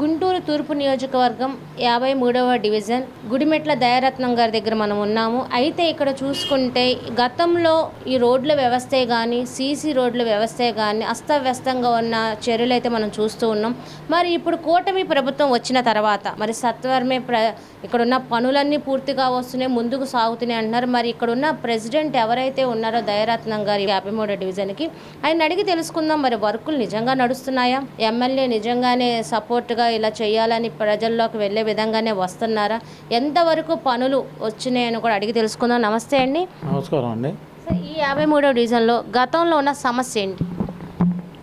గుంటూరు తూర్పు నియోజకవర్గం యాభై మూడవ డివిజన్ గుడిమెట్ల దయారత్నం గారి దగ్గర మనం ఉన్నాము. అయితే ఇక్కడ చూసుకుంటే గతంలో ఈ రోడ్ల వ్యవస్థే కానీ సీసీ రోడ్ల వ్యవస్థే కానీ అస్తవ్యస్తంగా ఉన్న చర్యలు అయితే మనం చూస్తూ ఉన్నాం. మరి ఇప్పుడు కూటమి ప్రభుత్వం వచ్చిన తర్వాత మరి సత్వరమే ప్ర ఇక్కడ ఉన్న పనులన్నీ పూర్తిగా వస్తున్నాయి ముందుకు సాగుతున్నాయి అంటున్నారు. మరి ఇక్కడ ఉన్న ప్రెసిడెంట్ ఎవరైతే ఉన్నారో దయారత్నం గారి యాభై మూడో డివిజన్కి ఆయన అడిగి తెలుసుకుందాం. మరి వర్కులు నిజంగా నడుస్తున్నాయా? ఎమ్మెల్యే నిజంగానే సపోర్ట్గా ఇలా చేయాలని ప్రజల్లోకి వెళ్ళే విధంగానే వస్తున్నారా? ఎంతవరకు పనులు వచ్చినాయని కూడా అడిగి తెలుసుకుందాం. నమస్తే అండి. నమస్కారం అండి. ఈ యాభై మూడో డివిజన్లో గతంలో ఉన్న సమస్య ఏంటి?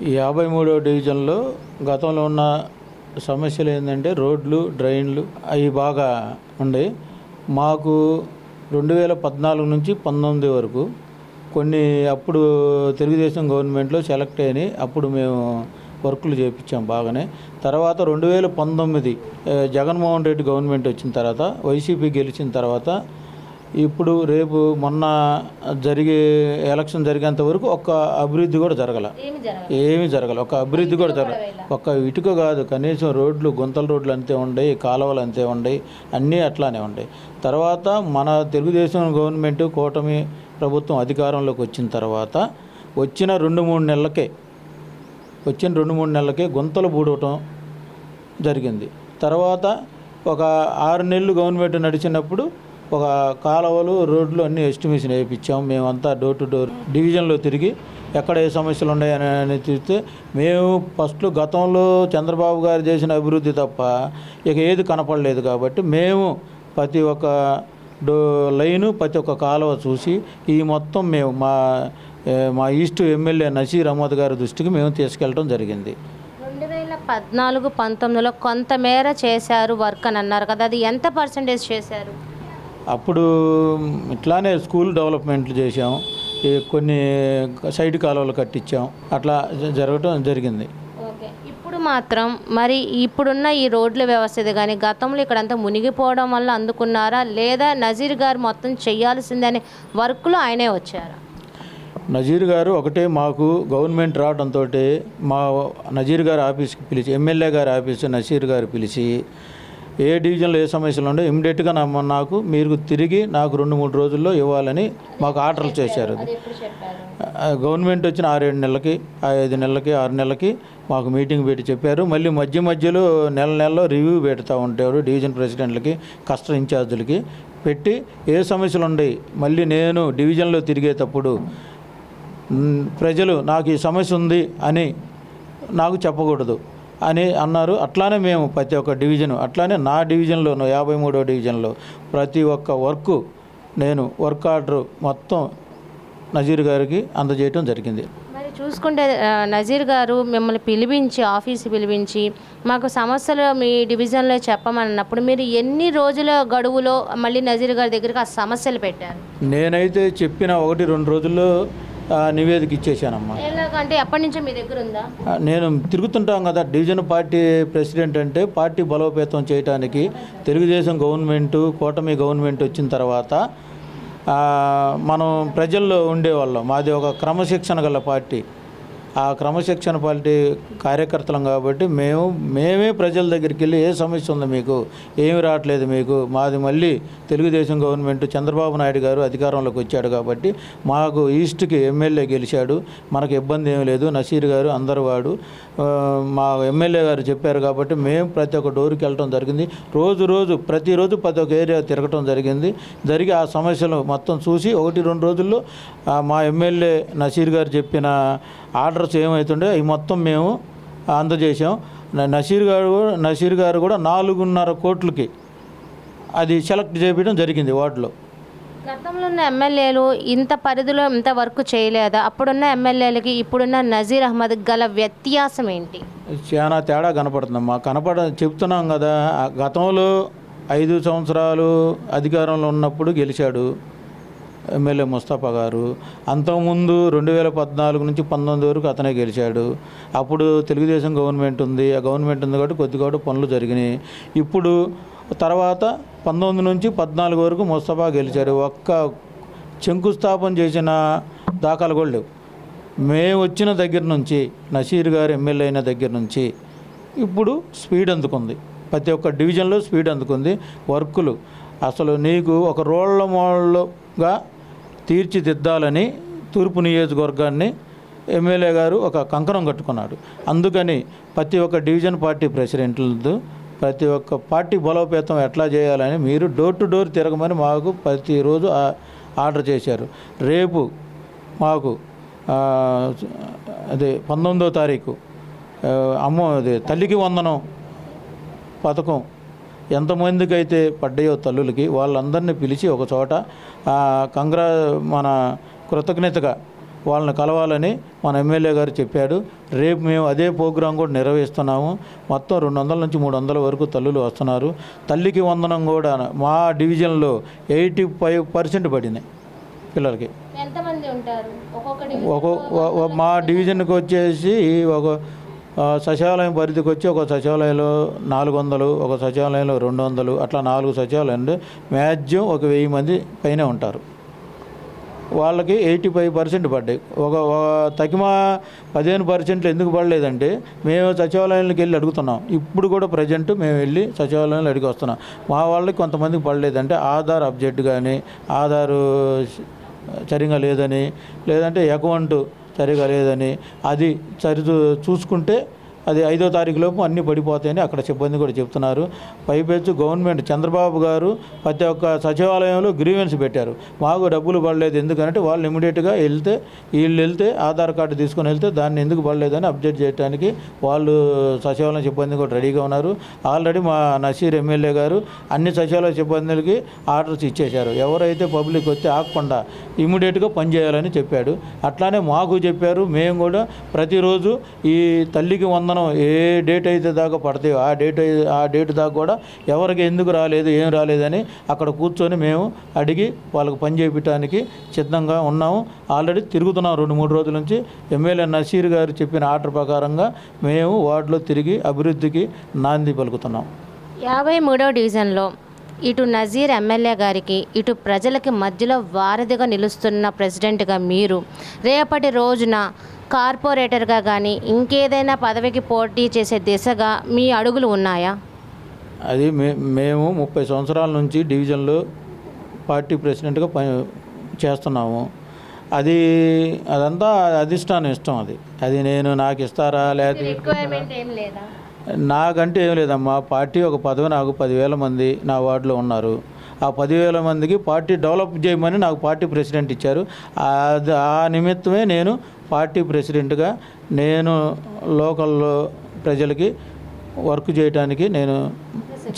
ఈ యాభై మూడో డివిజన్లో గతంలో ఉన్న సమస్యలు ఏంటంటే రోడ్లు డ్రైన్లు అవి బాగా ఉండే. మాకు రెండు వేల పద్నాలుగు నుంచి పంతొమ్మిది వరకు కొన్ని అప్పుడు తెలుగుదేశం గవర్నమెంట్లో సెలెక్ట్ అయినాయి. అప్పుడు మేము వర్కులు చేయించాం బాగానే. తర్వాత రెండు వేల పంతొమ్మిది జగన్మోహన్ రెడ్డి గవర్నమెంట్ వచ్చిన తర్వాత వైసీపీ గెలిచిన తర్వాత ఇప్పుడు రేపు మొన్న జరిగే ఎలక్షన్ జరిగేంత వరకు ఒక్క అభివృద్ధి కూడా జరగల. ఏమి జరగల? ఒక అభివృద్ధి కూడా జరగల. ఒక్క ఇటుక కాదు కనీసం రోడ్లు గుంతల రోడ్లు అంతే ఉండయి కాలువలు అంతే ఉండయి అన్నీ అట్లానే ఉండయి తర్వాత మన తెలుగుదేశం గవర్నమెంట్ కూటమి ప్రభుత్వం అధికారంలోకి వచ్చిన తర్వాత వచ్చిన రెండు మూడు నెలలకే వచ్చిన రెండు మూడు నెలలకే గుంతలు పూడవటం జరిగింది. తర్వాత ఒక ఆరు నెలలు గవర్నమెంట్ నడిచినప్పుడు ఒక కాలువలు రోడ్లు అన్నీ ఎస్టిమేషన్ వేయించాం. మేమంతా డోర్ టు డోర్ డివిజన్లో తిరిగి ఎక్కడ ఏ సమస్యలు ఉన్నాయని అని చూస్తే మేము ఫస్ట్ గతంలో చంద్రబాబు గారు చేసిన అభివృద్ధి తప్ప ఇక ఏది కనపడలేదు కాబట్టి మేము ప్రతి ఒక్క డో లైను ప్రతి ఒక్క కాలువ చూసి ఈ మొత్తం మేము మా మా ఈస్ట్ ఎమ్మెల్యే నసీర్ అహ్మద్ గారి దృష్టికి మేము తీసుకెళ్ళడం జరిగింది. రెండు వేల పద్నాలుగు పంతొమ్మిదిలో కొంతమేర చేశారు వర్క్ అని అన్నారు కదా అది ఎంత పర్సంటేజ్ చేశారు? అప్పుడు ఇట్లానే స్కూల్ డెవలప్మెంట్లు చేసాం కొన్ని సైడ్ కాలువలు కట్టించాం అట్లా జరగటం జరిగింది. ఓకే. ఇప్పుడు మాత్రం మరి ఇప్పుడున్న ఈ రోడ్ల వ్యవస్థ కానీ గతంలో ఇక్కడంతా మునిగిపోవడం వల్ల అందుకున్నారా? లేదా నజీర్ గారు మొత్తం చేయాల్సిందని వర్క్లో ఆయనే వచ్చారా? నజీర్ గారు ఒకటే మాకు గవర్నమెంట్ రావడంతో మా నజీర్ గారి ఆఫీస్కి పిలిచి ఎమ్మెల్యే గారి ఆఫీసు నజీర్ గారు పిలిచి ఏ డివిజన్లో ఏ సమస్యలు ఉండో ఇమ్మీడియట్గా నాకు మీరు తిరిగి నాకు రెండు మూడు రోజుల్లో ఇవ్వాలని మాకు ఆర్డర్లు చేశారు. గవర్నమెంట్ వచ్చిన ఆరేడు నెలలకి ఆ ఐదు నెలలకి ఆరు నెలలకి మాకు మీటింగ్ పెట్టి చెప్పారు. మళ్ళీ మధ్య మధ్యలో నెల నెలలో రివ్యూ పెడతా ఉంటారు డివిజన్ ప్రెసిడెంట్లకి కస్టర్ ఇన్ఛార్జీలకి. పెట్టి ఏ సమస్యలు ఉన్నాయి మళ్ళీ నేను డివిజన్లో తిరిగేటప్పుడు ప్రజలు నాకు ఈ సమస్య ఉంది అని నాకు చెప్పకూడదు అని అన్నారు. అట్లానే మేము ప్రతి ఒక్క డివిజన్ అట్లానే నా డివిజన్లోను యాభై మూడో డివిజన్లో ప్రతి ఒక్క వర్క్ నేను వర్క్ ఆర్డర్ మొత్తం నజీర్ గారికి అందజేయటం జరిగింది. మరి చూసుకుంటే నజీర్ గారు మిమ్మల్ని పిలిపించి ఆఫీస్ పిలిపించి మాకు సమస్యలు మీ డివిజన్లో చెప్పమన్నప్పుడు మీరు ఎన్ని రోజుల గడువులో మళ్ళీ నజీర్ గారి దగ్గరికి ఆ సమస్యలు పెట్టారు? నేనైతే చెప్పిన ఒకటి రెండు రోజుల్లో నివేదిక ఇచ్చేసానమ్మా ఎలాగంటే ఎప్పటి నుంచో మీ దగ్గర ఉందా? నేను తిరుగుతుంటాం కదా డివిజన్ పార్టీ ప్రెసిడెంట్ అంటే పార్టీ బలోపేతం చేయడానికి తెలుగుదేశం గవర్నమెంట్ కూటమి గవర్నమెంట్ వచ్చిన తర్వాత మనం ప్రజల్లో ఉండేవాళ్ళం. మాది ఒక క్రమశిక్షణ గల పార్టీ. ఆ క్రమశిక్షణ పార్టీ కార్యకర్తలం కాబట్టి మేము మేమే ప్రజల దగ్గరికి వెళ్ళి ఏ సమస్య ఉంది మీకు ఏమి రావట్లేదు మీకు మాది మళ్ళీ తెలుగుదేశం గవర్నమెంట్ చంద్రబాబు నాయుడు గారు అధికారంలోకి వచ్చాడు కాబట్టి మాకు ఈస్ట్కి ఎమ్మెల్యే గెలిచాడు మనకు ఇబ్బంది ఏమి లేదు నసీర్ గారు అందరు వాడు. మా ఎమ్మెల్యే గారు చెప్పారు కాబట్టి మేము ప్రతి ఒక్క డోర్కి వెళ్ళటం జరిగింది. రోజు రోజు ప్రతిరోజు ప్రతి ఒక్క ఏరియా తిరగటం జరిగింది. జరిగి ఆ సమస్యలు మొత్తం చూసి ఒకటి రెండు రోజుల్లో మా ఎమ్మెల్యే నసీర్ గారు చెప్పిన ఆర్డర్స్ ఏమవుతుండే అవి మొత్తం మేము అందజేసాం నసీర్ గారు కూడా- నసీర్ గారు కూడా నాలుగున్నర కోట్లకి అది సెలెక్ట్ చేయడం జరిగింది వార్డులో. గతంలో ఉన్న ఎమ్మెల్యేలు ఇంత పరిధిలో ఇంత వర్క్ చేయలేదా? అప్పుడున్న ఎమ్మెల్యేలకి ఇప్పుడున్న నజీర్ అహ్మద్ గల వ్యత్యాసం ఏంటి? చాలా తేడా కనపడుతుందమ్మా కనపడ చెప్తున్నాం కదా గతంలో ఐదు సంవత్సరాలు అధికారంలో ఉన్నప్పుడు గెలిచాడు. ఎమ్మెల్యే ముస్తఫా గారు. అంతకుముందు రెండు వేల పద్నాలుగు నుంచి పంతొమ్మిది వరకు అతనే గెలిచాడు. అప్పుడు తెలుగుదేశం గవర్నమెంట్ ఉంది. ఆ గవర్నమెంట్ ఉంది కాబట్టి కొద్ది పనులు జరిగినాయి. ఇప్పుడు తర్వాత పంతొమ్మిది నుంచి పద్నాలుగు వరకు ముస్తఫా గెలిచాడు. ఒక్క శంకుస్థాపన చేసిన దాఖలు కూడా లేవు. మేము వచ్చిన దగ్గర నుంచి నషీర్ గారు ఎమ్మెల్యే అయిన దగ్గర నుంచి ఇప్పుడు స్పీడ్ అందుకుంది. ప్రతి ఒక్క డివిజన్లో స్పీడ్ అందుకుంది. వర్కులు. అసలు నీకు ఒక రోళ్ళ మోళ్ళుగా తీర్చిదిద్దాలని తూర్పు నియోజకవర్గాన్ని ఎమ్మెల్యే గారు ఒక కంకణం కట్టుకున్నాడు. అందుకని ప్రతి ఒక్క డివిజన్ పార్టీ ప్రెసిడెంట్లతో ప్రతి ఒక్క పార్టీ బలోపేతం ఎట్లా చేయాలని మీరు డోర్ టు డోర్ తిరగమని మాకు ప్రతిరోజు ఆర్డర్ చేశారు. రేపు మాకు అదే పంతొమ్మిదో తారీఖు అమ్మ అదే తల్లికి వందనం పథకం ఎంతమందికి అయితే పడ్డాయో తల్లులకి వాళ్ళందరినీ పిలిచి ఒక చోట కంగ్రా మన కృతజ్ఞతగా వాళ్ళని కలవాలని మన ఎమ్మెల్యే గారు చెప్పాడు. రేపు మేము అదే ప్రోగ్రాం కూడా నిర్వహిస్తున్నాము. మొత్తం రెండు వందల నుంచి మూడు వందల వరకు తల్లులు వస్తున్నారు. తల్లికి వందనం కూడా మా డివిజన్లో ఎయిటీ ఫైవ్ పర్సెంట్ పడినాయి పిల్లలకి. ఒక్కొక్క మా డివిజన్కి వచ్చేసి ఒక సచివాలయం పరిధికి వచ్చి ఒక సచివాలయంలో నాలుగు వందలు ఒక సచివాలయంలో రెండు వందలు అట్లా నాలుగు సచివాలయాలు మ్యాక్సిమం ఒక వెయ్యి మంది పైనే ఉంటారు. వాళ్ళకి ఎయిటీ ఫైవ్ పర్సెంట్ పడ్డాయి. ఒక ఒక తగిమా పదిహేను పర్సెంట్లు ఎందుకు పడలేదంటే మేము సచివాలయానికి వెళ్ళి అడుగుతున్నాం. ఇప్పుడు కూడా ప్రజెంట్ మేము వెళ్ళి సచివాలయంలో అడిగి వస్తున్నాం. మా వాళ్ళకి కొంతమందికి పడలేదంటే ఆధార్ అబ్జెక్ట్ కానీ ఆధారు సరిగా లేదని లేదంటే అకౌంటు జరగలేదని అది సరి చూసుకుంటే అది ఐదో తారీఖు లోపు అన్నీ పడిపోతాయని అక్కడ సిబ్బంది కూడా చెప్తున్నారు. పైపెచ్చు గవర్నమెంట్ చంద్రబాబు గారు ప్రతి ఒక్క సచివాలయంలో గ్రీవెన్స్ పెట్టారు. మాకు డబ్బులు పడలేదు ఎందుకంటే వాళ్ళు ఇమీడియట్గా వెళ్తే వీళ్ళు వెళ్తే ఆధార్ కార్డు తీసుకొని వెళ్తే దాన్ని ఎందుకు పడలేదని అప్డేట్ చేయడానికి వాళ్ళు సచివాలయం సిబ్బంది కూడా రెడీగా ఉన్నారు. ఆల్రెడీ మా నసీర్ ఎమ్మెల్యే గారు అన్ని సచివాలయ సిబ్బందులకి ఆర్డర్స్ ఇచ్చేశారు. ఎవరైతే పబ్లిక్ వస్తే ఆగకుండా ఇమీడియట్గా పనిచేయాలని చెప్పాడు. అట్లానే మాకు చెప్పారు. మేము కూడా ప్రతిరోజు ఈ తల్లికి వందన ఏ డేట్ అయితే దాకా పడతాయో ఆ డేట్ ఆ డేట్ దాకా కూడా ఎవరికి ఎందుకు రాలేదు ఏం రాలేదని అక్కడ కూర్చొని మేము అడిగి వాళ్ళకి పని చేయించడానికి సిద్ధంగా ఉన్నాము. ఆల్రెడీ తిరుగుతున్నాం రెండు మూడు రోజుల నుంచి. ఎమ్మెల్యే నసీర్ గారు చెప్పిన ఆర్డర్ ప్రకారంగా మేము వార్డులో తిరిగి అభివృద్ధికి నాంది పలుకుతున్నాం. యాభై మూడవ డివిజన్లో ఇటు నజీర్ ఎమ్మెల్యే గారికి ఇటు ప్రజలకి మధ్యలో వారధిగా నిలుస్తున్న ప్రెసిడెంట్గా మీరు రేపటి రోజున కార్పొరేటర్గా కానీ ఇంకేదైనా పదవికి పోటీ చేసే దిశగా మీ అడుగులు ఉన్నాయా? అది మే మేము ముప్పై సంవత్సరాల నుంచి డివిజన్లో పార్టీ ప్రెసిడెంట్గా పని చేస్తున్నాము. అది అదంతా అధిష్టానం ఇష్టం అది. అది నేను నాకు ఇస్తారా లేకపోతే నాకంటే ఏం లేదమ్మా. పార్టీ ఒక పదవి నాకు పదివేల మంది నా వార్డులో ఉన్నారు. ఆ పదివేల మందికి పార్టీ డెవలప్ చేయమని నాకు పార్టీ ప్రెసిడెంట్ ఇచ్చారు. అది ఆ నిమిత్తమే నేను పార్టీ ప్రెసిడెంట్గా నేను లోకల్లో ప్రజలకి వర్క్ చేయడానికి నేను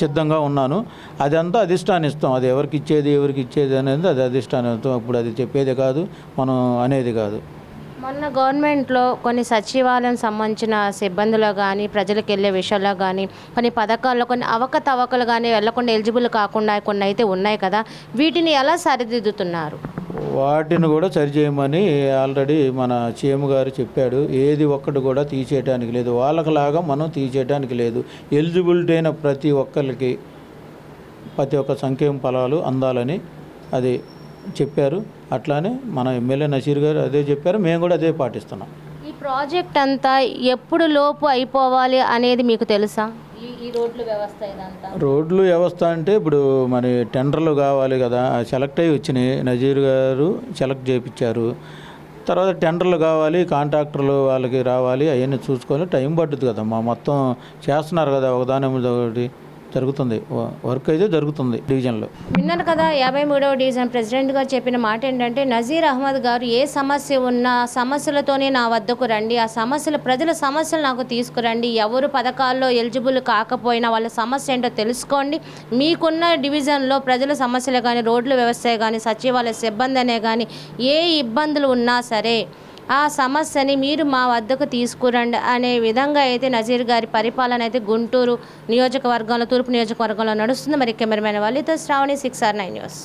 సిద్ధంగా ఉన్నాను. అదంతా అధిష్టానిస్తాం. అది ఎవరికి ఇచ్చేది ఎవరికి ఇచ్చేది అనేది అది అధిష్టానిస్తాం. ఇప్పుడు అది చెప్పేది కాదు మనం అనేది కాదు. మొన్న గవర్నమెంట్లో కొన్ని సచివాలయం సంబంధించిన సిబ్బందిలో కానీ ప్రజలకు వెళ్ళే విషయాల్లో కానీ కొన్ని పథకాల్లో కొన్ని అవకతవకలు కానీ వెళ్ళకుండా ఎలిజిబుల్ కాకుండా కొన్ని అయితే ఉన్నాయి కదా. వీటిని ఎలా సరిదిద్దుతున్నారు? వాటిని కూడా సరిచేయమని ఆల్రెడీ మన సీఎం గారు చెప్పాడు. ఏది ఒక్కటి కూడా తీసేయడానికి లేదు. వాళ్ళకిలాగా మనం తీసేయడానికి లేదు. ఎలిజిబిలిటీ అయిన ప్రతి ఒక్కరికి ప్రతి ఒక్క సంక్షేమ ఫలాలు అందాలని అది చెప్పారు. అట్లానే మన ఎమ్మెల్యే నసీర్ గారు అదే చెప్పారు. మేము కూడా అదే పాటిస్తున్నాం. ఈ ప్రాజెక్ట్ అంతా ఎప్పుడు లోపు అయిపోవాలి అనేది మీకు తెలుసా? రోడ్లు వ్యవస్థ అంటే ఇప్పుడు మరి టెండర్లు కావాలి కదా సెలెక్ట్ అయ్యి వచ్చినాయి. నజీర్ గారు సెలెక్ట్ చేయించారు తర్వాత టెండర్లు కావాలి కాంట్రాక్టర్లు వాళ్ళకి రావాలి అవన్నీ చూసుకొని టైం పడుతుంది కదా. మా మొత్తం చేస్తున్నారు కదా ఒకదాని మీద ఒకటి. జరుగుతుంది. వర్క్ అయితే జరుగుతుంది డివిజన్లో. విన్నారు కదా యాభై మూడవ డివిజన్ ప్రెసిడెంట్ గారు చెప్పిన మాట ఏంటంటే నజీర్ అహ్మద్ గారు ఏ సమస్య ఉన్నా సమస్యలతోనే నా వద్దకు రండి. ఆ సమస్యలు ప్రజల సమస్యలు నాకు తీసుకురండి. ఎవరు పథకాల్లో ఎలిజిబుల్ కాకపోయినా వాళ్ళ సమస్య ఏంటో తెలుసుకోండి. మీకున్న డివిజన్లో ప్రజల సమస్యలు కానీ రోడ్ల వ్యవస్థ కానీ సచివాలయ సిబ్బంది అనే కానీ ఏ ఇబ్బందులు ఉన్నా సరే ఆ సమస్యని మీరు మా వద్దకు తీసుకురండి అనే విధంగా అయితే నజీర్ గారి పరిపాలన అయితే గుంటూరు నియోజకవర్గంలో తూర్పు నియోజకవర్గంలో నడుస్తుంది. మరి కెమెరామెన్ వాళ్ళతో Shravani six R nine news.